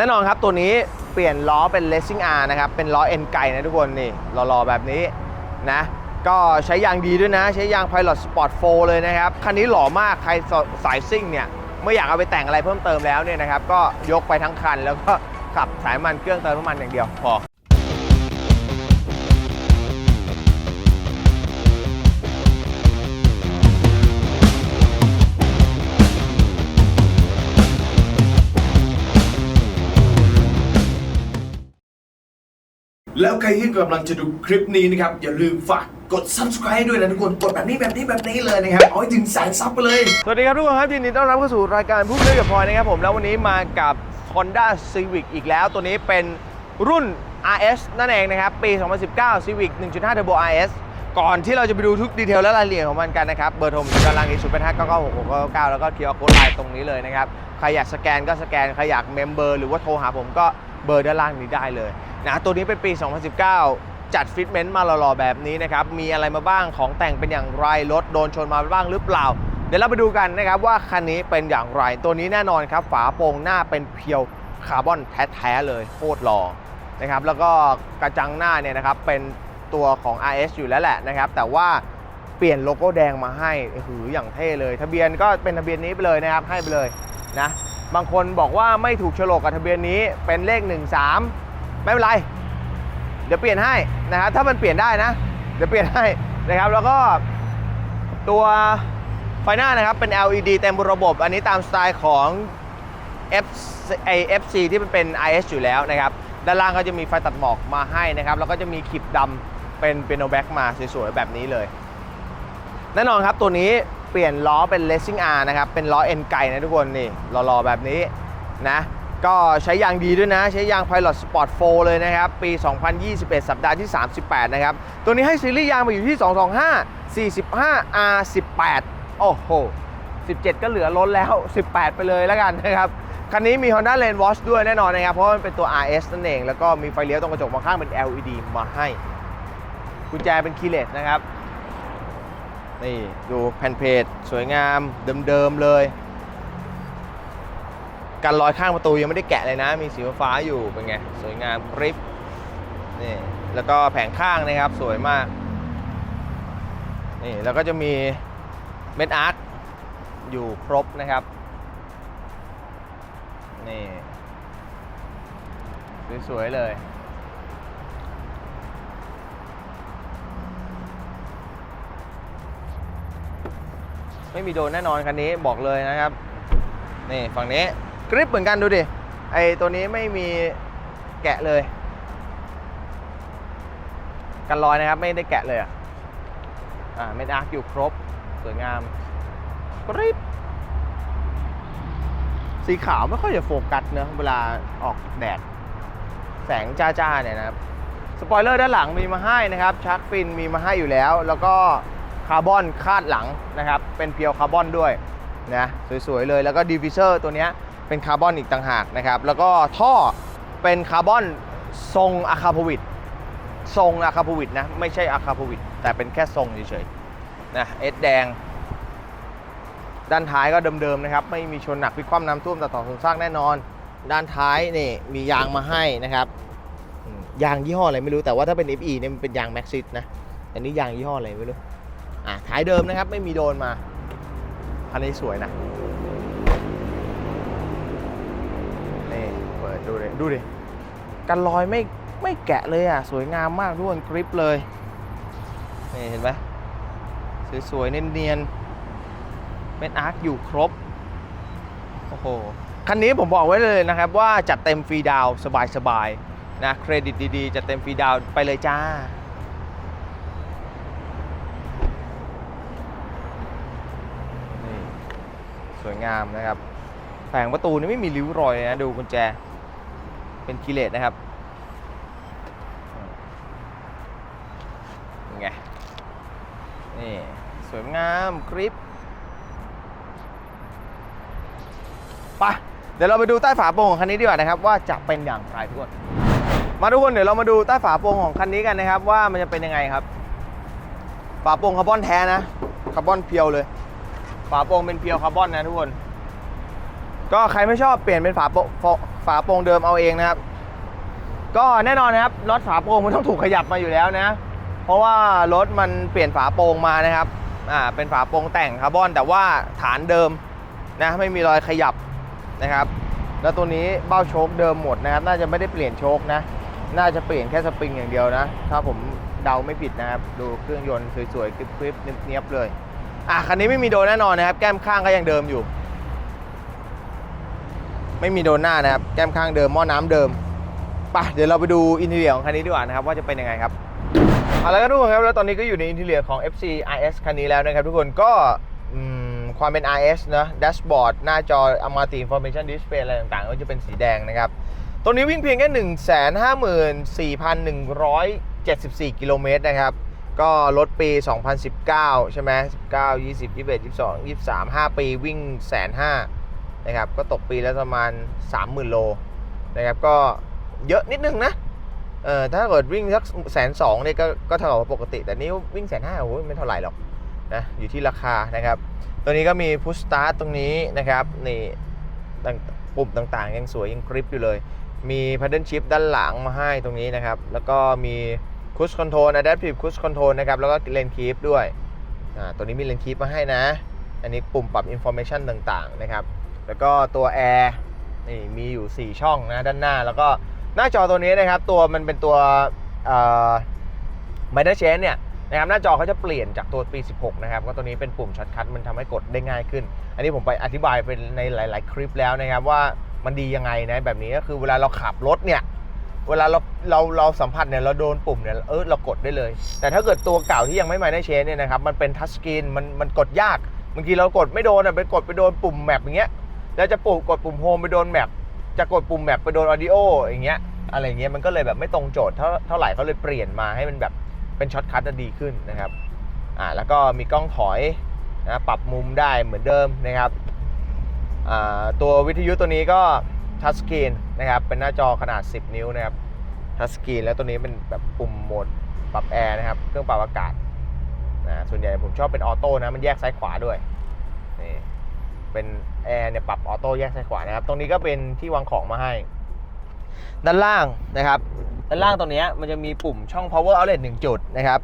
แน่นอนครับตัวนี้เปลี่ยนล้อเป็น Racing R นะครับ เป็นล้อเอ็นไก่นะทุกคนนี่หล่อๆแบบนี้นะก็ใช้ยางดีด้วยนะ ใช้ยาง Pilot Sport 4 เลยนะครับ คันนี้หล่อมากใครสายซิ่งเนี่ยไม่อยากเอาไปแต่งอะไรเพิ่มเติมแล้วเนี่ยนะครับ ก็ยกไปทั้งคันแล้วก็ขับสายมันเครื่องเติมน้ำมันอย่างเดียวพอ แล้วใครที่กำลังจะดูคลิปนี้นะครับ อย่าลืมฝากกด subscribe ด้วยนะทุกคน กดแบบนี้แบบนี้แบบนี้เลยนะครับเอาให้ถึงแสนซับไปเลย สวัสดีครับทุกคนครับยินดีต้อนรับเข้าสู่รายการพูดเรื่องกับพลอยนะครับผม แล้ววันนี้มากับ Honda Civic อีกแล้ว ตัวนี้เป็นรุ่น RS นั่นเองนะครับ ปี 2019 Civic 1.5 Turbo RS ก่อนที่เราจะไปดูทุกดีเทลและรายละเอียดของมันกันนะครับ เบอร์โทรผมอยู่ด้านล่างนี้0 8 5 9 9 6 6 9 9แล้วก็เคียร์โค้ดไลน์ตรงนี้เลยนะครับ ใครอยากสแกนก็สแกน ใครอยากเมมเบอร์หรือว่าโทรหาผมก็เบอร์ด้านล่างนี้ได้เลย นะตัวนี้เป็นปี 2019 จัดฟิตเมนต์มาหล่อๆแบบนี้นะครับ มีอะไรมาบ้างของแต่งเป็นอย่างไร รถโดนชนมาบ้างหรือเปล่า เดี๋ยวเราไปดูกันนะครับว่าคันนี้เป็นอย่างไร ตัวนี้แน่นอนครับ ฝาโปร่งหน้าเป็นเพียวคาร์บอนแท้ๆเลยโคตรหล่อนะครับแล้วก็กระจังหน้าเนี่ยนะครับเป็นตัวของ RS อยู่แล้วแหละนะครับ แต่ว่าเปลี่ยนโลโก้แดงมาให้หืออย่างเท่เลย ทะเบียนก็เป็นทะเบียนนี้ไปเลยนะครับให้ไปเลยนะบางคนบอกว่าไม่ถูกโฉลกกับทะเบียนนี้เป็นเลข 13 ไม่เป็นไร เดี๋ยวเปลี่ยนให้นะครับถ้ามันเปลี่ยนได้นะ เดี๋ยวเปลี่ยนให้นะครับ แล้วก็ตัวไฟหน้านะครับเป็น LED เต็มระบบ อันนี้ตามสไตล์ของ F ไอ FC ที่มันเป็น IS อยู่แล้วนะครับด้านล่างก็จะมีไฟตัดหมอกมาให้นะครับ แล้วก็จะมีขีบดำเป็นเปียโนแบ็กมาสวยๆแบบนี้เลยแน่นอนครับตัวนี้เปลี่ยนล้อเป็น Racing R นะครับ เป็นล้อเอ็นไก่นะทุกคนนี่หล่อๆแบบนี้นะ ก็ใช้ยางดีด้วยนะ ใช้ยาง Pilot Sport 4 เลยนะครับ ปี 2021 สัปดาห์ที่ 38 นะครับ ตัวนี้ให้ซีรีส์ยางมาอยู่ที่ 225 45 R 18 โอ้โห 17 ก็เหลือล้นแล้ว 18 ไปเลยแล้วกันนะครับ คันนี้มี Honda Lane Watch ด้วยแน่นอนนะครับ เพราะมันเป็นตัว RS นั่นเอง แล้วก็มีไฟเลี้ยวตรงกระจกมองข้างเป็น LED มาให้ กุญแจเป็นคีย์เลสนะครับ นี่ ดูแผ่นเพจสวยงามเดิมๆเลย กันรอยข้างประตูยังไม่ได้แกะเลยนะ มีสีฟ้าอยู่เป็นไง สวยงามกริปนี่แล้วก็แผงข้างนะครับสวยมากนี่แล้วก็จะมีเม็ดอาร์ตอยู่ครบนะครับนี่สวยๆเลยไม่มีโดนแน่นอนคันนี้บอกเลยนะครับ นี่ฝั่งนี้ กริปเหมือนกันดูดิ ไอตัวนี้ไม่มีแกะเลย กันรอยนะครับไม่ได้แกะเลยอะอ่าเม็ดอาร์คอยู่ครบ สวยงามกริปสีขาวไม่ค่อยจะโฟกัสเนอะเวลาออกแดด แสงจ้าๆเนี่ยนะครับสปอยเลอร์ด้านหลังมีมาให้นะครับชักฟินมีมาให้อยู่แล้ว แล้วก็คาร์บอนคาดหลังนะครับ เป็นเพียวคาร์บอนด้วยนะสวยๆเลยแล้วก็ดีฟิเซอร์ตัวเนี้ย เป็นคาร์บอนอีกต่างหากนะครับ แล้วก็ท่อเป็นคาร์บอนทรงอะคาพวิดทรงอะคาพวิดนะ ไม่ใช่อะคาพวิดแต่เป็นแค่ทรงเฉยๆนะเอสแดง ด้านท้ายก็เดิมๆนะครับ ไม่มีชนหนักพิคว่ำน้ำท่วมตัดต่อสงสร้างแน่นอน ด้านท้ายนี่มียางมาให้นะครับยางยี่ห้ออะไรไม่รู้แต่ว่าถ้าเป็น FE เนี่ยมันเป็นยางแม็กซิสนะอันนี้ยางยี่ห้ออะไรไม่รู้อะท้ายเดิมนะครับ ไม่มีโดนมาคันนี้สวยนะ ดูเลยดูดิกันรอยไม่ไม่แกะเลยอะ สวยงามมากทุกคนกริปเลยนี่เห็นไหมสวยๆเนียนๆเม็ดอาร์คอยู่ครบโอ้โหคันนี้ผมบอกไว้เลยนะครับ ว่าจัดเต็มฟรีดาวสบายๆนะเครดิตดีๆจัดเต็มฟรีดาวไปเลยจ้าสวยงามนะครับ แผงประตูนี่ไม่มีริ้วรอยเลยนะ ดูกุญแจ เป็นคีเลสนะครับไงนี่สวยงามกริปไปเดี๋ยวเราไปดูใต้ฝาโปร่งของคันนี้ดีกว่านะครับ ว่าจะเป็นอย่างไรทุกคน มาทุกคนเดี๋ยวเรามาดูใต้ฝาโปร่งของคันนี้กันนะครับ ว่ามันจะเป็นยังไงครับ ฝาโปร่งคาร์บอนแท้นะคาร์บอนเพียวเลย ฝาโปร่งเป็นเพียวคาร์บอนนะทุกคน ก็ใครไม่ชอบเปลี่ยนเป็นฝาโปฝาฝาโปร่งเดิมเอาเองนะครับ ก็แน่นอนนะครับน็อตฝาโปร่งมันต้องถูกขยับมาอยู่แล้วนะ เพราะว่ารถมันเปลี่ยนฝาโปร่งมานะครับอ่าเป็นฝาโปร่งแต่งคาร์บอน แต่ว่าฐานเดิมนะไม่มีรอยขยับนะครับ แล้วตัวนี้เบ้าโชคเดิมหมดนะครับ น่าจะไม่ได้เปลี่ยนโชคนะ น่าจะเปลี่ยนแค่สปริงอย่างเดียวนะ ถ้าผมเดาไม่ผิดนะครับ ดูเครื่องยนต์สวยๆกริบๆเนียบๆเลยอะคันนี้ไม่มีโดนแน่นอนนะครับ แก้มข้างก็ยังเดิมอยู่ ไม่มีโดนหน้านะครับ แก้มข้างเดิมหม้อน้ำเดิมไปเดี๋ยวเราไปดูอินเทอร์เนียของคันนี้ดีกว่านะครับว่าจะเป็นยังไงครับเอาละครับทุกคนครับแล้วตอนนี้ก็อยู่ในอินเทอร์เนียของ FC RS คันนี้แล้วนะครับทุกคนก็ความเป็น RS นะแดชบอร์ดหน้าจอ Amati Information Display อะไรต่างๆ ก็จะเป็นสีแดงนะครับ ตัวนี้วิ่งเพียงแค่ 154,174 กิโลเมตรนะครับ ก็รถปี 2019 ใช่ไหม19 20 21 22 23 5 ปีวิ่งแสนห้า นะครับก็ตกปีละประมาณ 30,000 โลนะครับก็เยอะนิดนึงนะเออถ้าเกิดวิ่งสักแสนสองเนี่ยก็ก็เท่ากับปกติ แต่นี่วิ่งแสนห้าโอ้ยไม่เท่าไหร่หรอกนะอยู่ที่ราคานะครับ ตัวนี้ก็มีพุชสตาร์ตตรงนี้นะครับนี่ต่างปุ่มต่างๆ ยังสวยยังกริปอยู่เลย มีพัดเดิลชิพด้านหลังมาให้ตรงนี้นะครับ แล้วก็มีคุชคอนโทรลอะดัพทีฟคุชคอนโทรลนะครับ แล้วก็เลนคีฟด้วยอ่าตัวนี้มีเลนคีฟมาให้นะ อันนี้ปุ่มปรับอินโฟ a t ชันต่างๆนะครับ แล้วก็ตัวแอร์นี่มีอยู่ 4 ช่องนะด้านหน้า แล้วก็หน้าจอตัวนี้นะครับตัวมันเป็นตัวไมเนอร์เชนเนี่ยนะครับหน้าจอเขาจะเปลี่ยนจากตัวปี 16 นะครับก็ตัวนี้เป็นปุ่มช็อตคัทมันทำให้กดได้ง่ายขึ้น อันนี้ผมไปอธิบายเป็นในหลาย ๆ คลิปแล้วนะครับว่ามันดียังไงนะแบบนี้ก็คือเวลาเราขับรถเนี่ยเวลาเราเราเราสัมผัสเนี่ยเราโดนปุ่มเนี่ยเออเรากดได้เลย แต่ถ้าเกิดตัวเก่าที่ยังไม่มาในเชนเนี่ยนะครับมันเป็นทัชสกรีนมันมันกดยากบางทีเรากดไม่โดนอะไปกดไปโดนปุ่มแมปอย่างเงี้ย แล้วจะปุ่มกดปุ่มโฮมไปโดนแมปจะกดปุ่มแมปไปโดนออดิโออย่างเงี้ยอะไรเงี้ยมันก็เลยแบบไม่ตรงโจทย์เท่าเท่าไหร่เขาเลยเปลี่ยนมาให้มันแบบเป็นช็อตคัทจะดีขึ้นนะครับอ่าแล้วก็มีกล้องถอยนะปรับมุมได้เหมือนเดิมนะครับอ่าตัววิทยุตัวนี้ก็ทัชสกรีนนะครับเป็นหน้าจอขนาด 10 นิ้วนะครับทัชสกรีนแล้วตัวนี้เป็นแบบปุ่มโหมดปรับแอร์นะครับเครื่องปรับอากาศนะส่วนใหญ่ผมชอบเป็นออโต้นะมันแยกซ้ายขวาด้วยนี่ เป็นแอร์เนี่ยปรับออโต้แยกซ้ายขวานะครับ ตรงนี้ก็เป็นที่วางของมาให้ ด้านล่างนะครับ ด้านล่างตรงนี้มันจะมีปุ่มช่อง power outlet 1 จุดนะครับ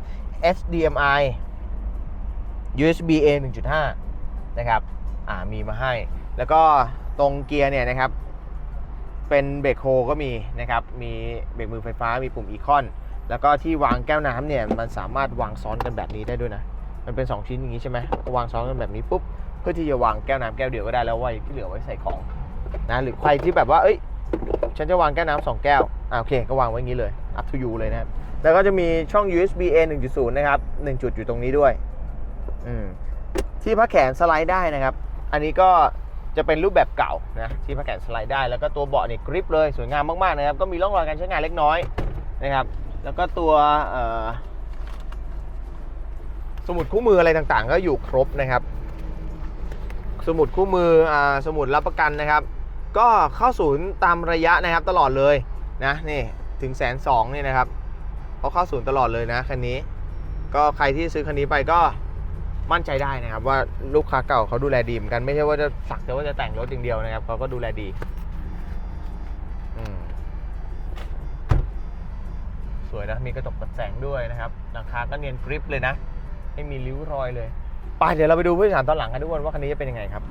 HDMI USB A 1.5 นะครับ อ่า มีมาให้ แล้วก็ตรงเกียร์เนี่ยนะครับ เป็นเบรกโฮก็มีนะครับ มีเบรกมือไฟฟ้า มีปุ่มอีคอน แล้วก็ที่วางแก้วน้ำเนี่ย มันสามารถวางซ้อนกันแบบนี้ได้ด้วยนะ มันเป็น 2 ชิ้นอย่างนี้ใช่ไหมวางซ้อนกันแบบนี้ปุ๊บ พื่อที่จะวางแก้วน้ำแก้วเดียวก็ได้แล้วไว้ที่เหลือไว้ใส่ของนะหรือใครที่แบบว่า เอ้ย ฉันจะวางแก้วน้ำสองแก้วอ่าโอเค ก็วางไว้งนี้เลย up to you เลยนะครับ แล้วก็จะมีช่อง USB A 1.0 นะครับ 1 จุดอยู่ตรงนี้ด้วย อืม ที่พักแขนสไลด์ได้นะครับ อันนี้ก็จะเป็นรูปแบบเก่านะ ที่พักแขนสไลด์ได้ แล้วก็ตัวเบาะนี่กริปเลย สวยงามมากๆนะครับ ก็มีร่องรอยการใช้งานเล็กน้อยนะครับ แล้วก็ตัวสมุดคู่มืออะไรต่างๆ ก็อยู่ครบนะครับ สมุดคู่มืออ่าสมุดรับประกันนะครับ ก็เข้าศูนย์ตามระยะนะครับตลอดเลยนะนี่ถึงแสนสองนี่นะครับเขาเข้าศูนย์ตลอดเลยนะคันนี้ ก็ใครที่ซื้อคันนี้ไปก็มั่นใจได้นะครับว่าลูกค้าเก่าเขาดูแลดีเหมือนกันไม่ใช่ว่าจะสักแต่ว่าจะแต่งรถอย่างเดียวนะครับเขาก็ดูแลดีสวยนะมีกระจกตัดแสงด้วยนะครับหลังคาก็เนียนกริปเลยนะ ไม่มีริ้วรอยเลย ไปเดี๋ยวเราไปดูผู้โดยสารตอนหลังกันทุกคนว่าคันนี้จะเป็นยังไงครับ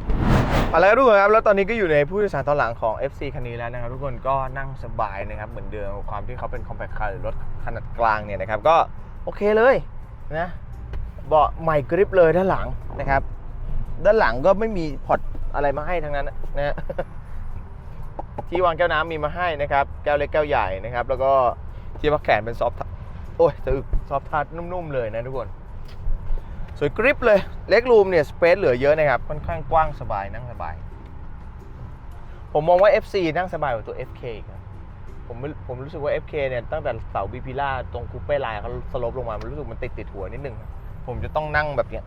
เอาละครับทุกคนครับแล้วตอนนี้ก็อยู่ในผู้โดยสารตอนหลังของ FC คันนี้แล้วนะครับทุกคนก็นั่งสบายนะครับเหมือนเดิมความที่เขาเป็น compact car หรือรถขนาดกลางเนี่ยนะครับก็โอเคเลยนะเบาะใหม่กริปเลยด้านหลังนะครับ ด้านหลังก็ไม่มีพอร์ตอะไรมาให้ทั้งนั้นนะที่วางแก้วน้ำมีมาให้นะครับ แก้วเล็กแก้วใหญ่นะครับ แล้วก็ที่พักแขนเป็นซอฟต์ทัชโอ้ยจะอึกซอฟต์ทัชนุ่มๆเลยนะทุกคน สวยกริปเลย เล็กรูมเนี่ยสเปซเหลือเยอะนะครับ ค่อนข้างกว้างสบายนั่งสบาย ผมมองว่า FC นั่งสบายกว่าตัว FK อีกนะผมผมรู้สึกว่า FK เนี่ยตั้งแต่เสาบีพิล่าตรงคูเป้ไลน์เขาสลบลงมา มันรู้สึกมันติดติดหัวนิดนึง ผมจะต้องนั่งแบบเนี้ย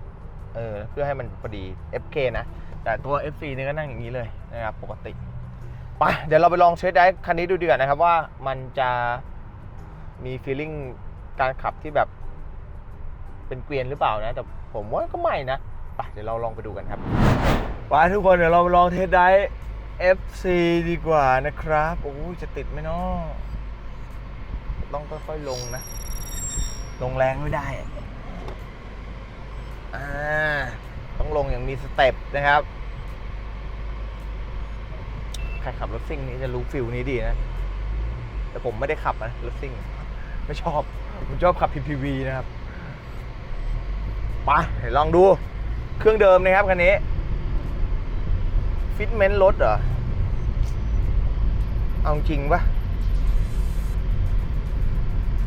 เออเพื่อให้มันพอดี FK นะ แต่ตัว FC เนี่ยก็นั่งอย่างนี้เลยนะครับปกติไปเดี๋ยวเราไปลองเช็คได้คันนี้ดูดีกว่านะครับว่ามันจะมีฟีลลิ่งการขับที่แบบ เป็นเกวียนหรือเปล่านะ แต่ผมว่าก็ไม่นะไปเดี๋ยวเราลองไปดูกันครับไปทุกคนเดี๋ยวเราลองเทสได้ FC ดีกว่านะครับโอ้จะติดไหมเนาะต้องค่อยๆลงนะ ลงแรงไม่ได้อ่าต้องลงอย่างมีสเต็ปนะครับใครขับรถซิ่งนี้จะรู้ฟิลนี้ดีนะ แต่ผมไม่ได้ขับนะรถซิ่ง ไม่ชอบ ผมชอบขับ PPV นะครับ ไปลองดูเครื่องเดิมนะครับคันนี้ ฟิตเมนต์รถเหรอ เอาจริงปะ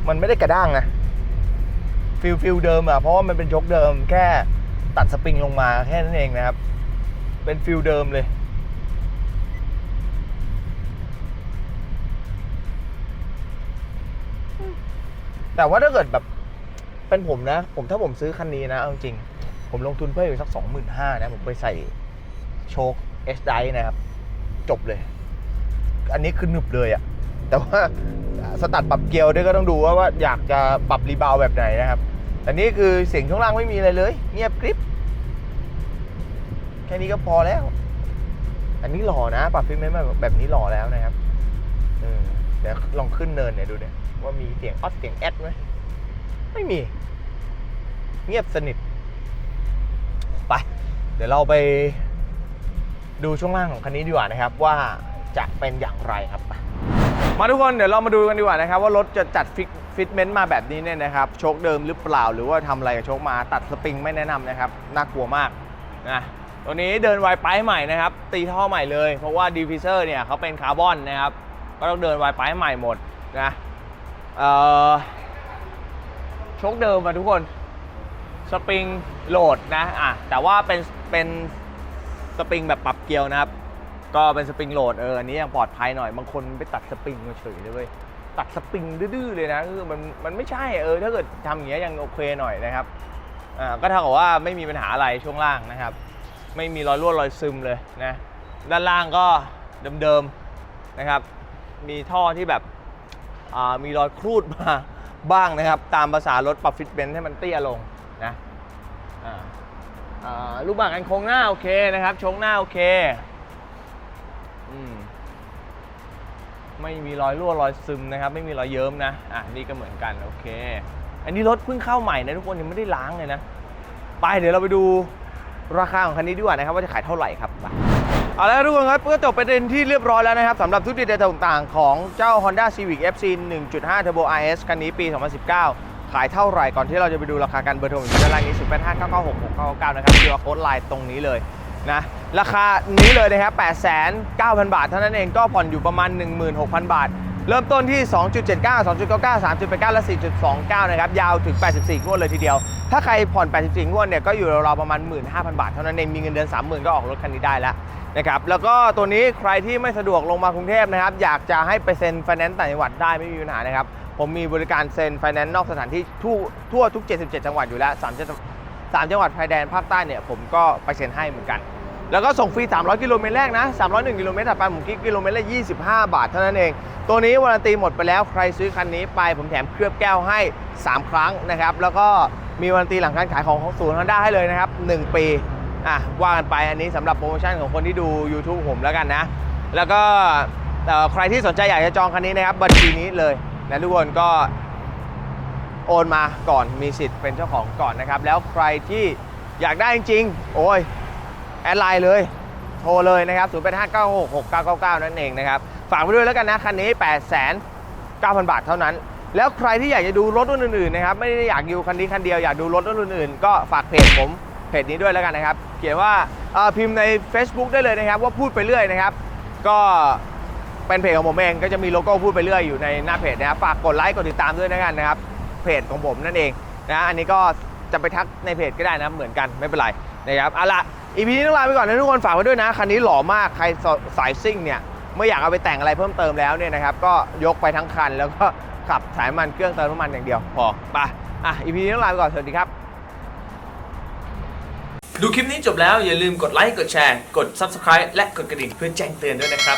มันไม่ได้กระด้างนะฟิลฟิลเดิมอะเพราะว่ามันเป็นยกเดิมแค่ตัดสปริงลงมาแค่นั้นเองนะครับ เป็นฟิลเดิมเลยแต่ว่าถ้าเกิดแบบ เป็นผมนะ ผมถ้าผมซื้อคันนี้นะเอาจริง ผมลงทุนเพิ่มอีกสักสองหมื่นห้านะ ผมไปใส่โชคเอสไดนะครับ จบเลย อันนี้คือหนึบเลยอะแต่ว่าสตัดปรับเกียร์ด้วยก็ต้องดูว่าว่าอยากจะปรับรีบาวแบบไหนนะครับแต่นี่คือเสียงช่วงล่างไม่มีอะไรเลย เงียบกริบแค่นี้ก็พอแล้ว อันนี้หล่อนะ ปรับฟิล์มแบบแบบนี้หล่อแล้วนะครับเออเดี๋ยวลองขึ้นเนินเนี่ยดูเนี่ยว่ามีเสียงออดเสียงแอดไหม ไม่มี เงียบสนิท ไป เดี๋ยวเราไปดูช่วงล่างของคันนี้ดีกว่านะครับ ว่าจะเป็นอย่างไรครับไปมาทุกคนเดี๋ยวเรามาดูกันดีกว่านะครับ ว่ารถจะจัดฟิตฟิตเมนต์มาแบบนี้เนี่ยนะครับโชคเดิมหรือเปล่า หรือว่าทำอะไรกับโชคมาตัดสปริงไม่แนะนำนะครับ น่ากลัวมากนะตัวนี้เดินไวไปใหม่นะครับ ตีท่อใหม่เลย เพราะว่าดีฟิเซอร์เนี่ยเขาเป็นคาร์บอนนะครับ ก็ต้องเดินไวไปใหม่หมดนะเอ่อ โชคเดิมมาทุกคน สปริงโหลดนะอะแต่ว่าเป็นเป็นสปริงแบบปรับเกลียวนะครับ ก็เป็นสปริงโหลดเอออันนี้ยังปลอดภัยหน่อยบางคนไปตัดสปริงมาเฉยเลยเว้ยตัดสปริงดื้อเลยนะคือมันมันไม่ใช่เออถ้าเกิดทำอย่างเงี้ยยังโอเคหน่อยนะครับอ่าก็เท่ากับว่าไม่มีปัญหาอะไรช่วงล่างนะครับ ไม่มีรอยรั่วรอยซึมเลยนะด้านล่างก็เดิมๆนะครับ มีท่อที่แบบอ่ามีรอยครูดมา บ้างนะครับ ตามภาษารถปรับฟิตเบนให้มันเตี้ยลงนะรูปแบบการโครงหน้าโอเคนะครับชงหน้าโอเคอมไม่มีรอยรั่วรอยซึมนะครับ ไม่มีรอยเยิ้มนะอะนี่ก็เหมือนกันโอเค อันนี้รถเพิ่งเข้าใหม่นะทุกคนยังไม่ได้ล้างเลยนะ ไปเดี๋ยวเราไปดูราคาของคันนี้ดีกว่านะครับ ว่าจะขายเท่าไหร่ครับไป เอาละทุกคนครับก็จบประเด็นที่เรียบร้อยแล้วนะครับสำหรับทุกดีเทลต่างๆ ของเจ้า Honda Civic FC 1.5 Turbo RS คันนี้ปี 2019 ขายเท่าไหร่ก่อนที่เราจะไปดูราคากันเบอร์โทรอยู่ด้านล่างนี้0 8 5 9 9 6 6 9 9นะครับดูโค้ดไลน์ตรงนี้เลยนะราคานี้เลยนะครับ 89,000 บาท เท่านั้นเองก็ผ่อนอยู่ประมาณ 16,000 บาท เริ่มต้นที่ 2.79 2.99 3.89 และ 4.29 นะครับ ยาวถึง 84 งวดเลยทีเดียว ถ้าใครผ่อน 84 งวดเนี่ย ก็อยู่ราวๆประมาณ 15,000 บาท เท่านั้นเอง มีเงินเดือน 30,000 ก็ออกรถคันนี้ได้แล้วนะครับ แล้วก็ตัวนี้ใครที่ไม่สะดวกลงมากรุงเทพนะครับ อยากจะให้ไปเซ็นไฟแนนซ์ต่างจังหวัดได้ไม่มีปัญหานะครับ ผมมีบริการเซ็นไฟแนนซ์นอกสถานที่ทั่วทุก 77 จังหวัดอยู่แล้ว 3 จังหวัดชายแดนภาคใต้เนี่ย ผมก็ไปเซ็นให้เหมือนกัน แล้วก็ส่งฟรี 300 กิโลเมตรแรกนะ 301 กิโลเมตรถัดไปผมคิดกิโลเมตรละ 25 บาทเท่านั้นเอง ตัวนี้วารันตีหมดไปแล้วใครซื้อคันนี้ไปผมแถมเคลือบแก้วให้ 3 ครั้งนะครับ แล้วก็มีวารันตีหลังการขายของของศูนย์ฮอนด้าให้เลยนะครับ 1 ปีอะว่ากันไปอันนี้สำหรับโปรโมชั่นของคนที่ดู YouTube ผมแล้วกันนะ แล้วก็ใครที่สนใจอยากจะจองคันนี้นะครับบัญชีนี้เลยนะทุกคนก็โอนมาก่อนมีสิทธิ์เป็นเจ้าของก่อนนะครับ แล้วใครที่อยากได้จริงๆโอ้ย แอดไลน์เลย โทรเลยนะครับ0 8 5 9 6 6 9 9 9 นั่นเองนะครับ ฝากไปด้วยแล้วกันนะ คันนี้ 8 9 0 0 0 บาทเท่านั้น แล้วใครที่อยากจะดูรถรุ่นอื่นๆนะครับ ไม่ได้อยากดูคันนี้คันเดียว อยากดูรถรุ่นอื่นๆ ก็ฝากเพจผมเพจนี้ด้วยแล้วกันนะครับ เขียนว่าพิมพ์ใน Facebook ได้เลยนะครับ ว่าพูดไปเรื่อยนะครับ ก็เป็นเพจของผมเองก็จะมีโลโก้พูดไปเรื่อยอยู่ในหน้าเพจนะครับฝากกดไลค์กดติดตามด้วยนะกันนะครับ เพจของผมนั่นเองนะอันนี้ก็จะไปทักในเพจก็ได้นะเหมือนกันไม่เป็นไรนะครับเอาละ อีพีนี้ต้องลาไปก่อนนะทุกคนฝากไว้ด้วยนะ คันนี้หล่อมากใครสายซิ่งเนี่ยไม่อยากเอาไปแต่งอะไรเพิ่มเติมแล้วเนี่ยนะครับ ก็ยกไปทั้งคันแล้วก็ขับสายมันเครื่องเติมน้ำมันอย่างเดียวพอไปอะอีพีนี้ต้องลาไปก่อนสวัสดีครับ ดูคลิปนี้จบแล้วอย่าลืมกดไลค์กดแชร์ กด Subscribe และกดกระดิ่งเพื่อแจ้งเตือนด้วยนะครับ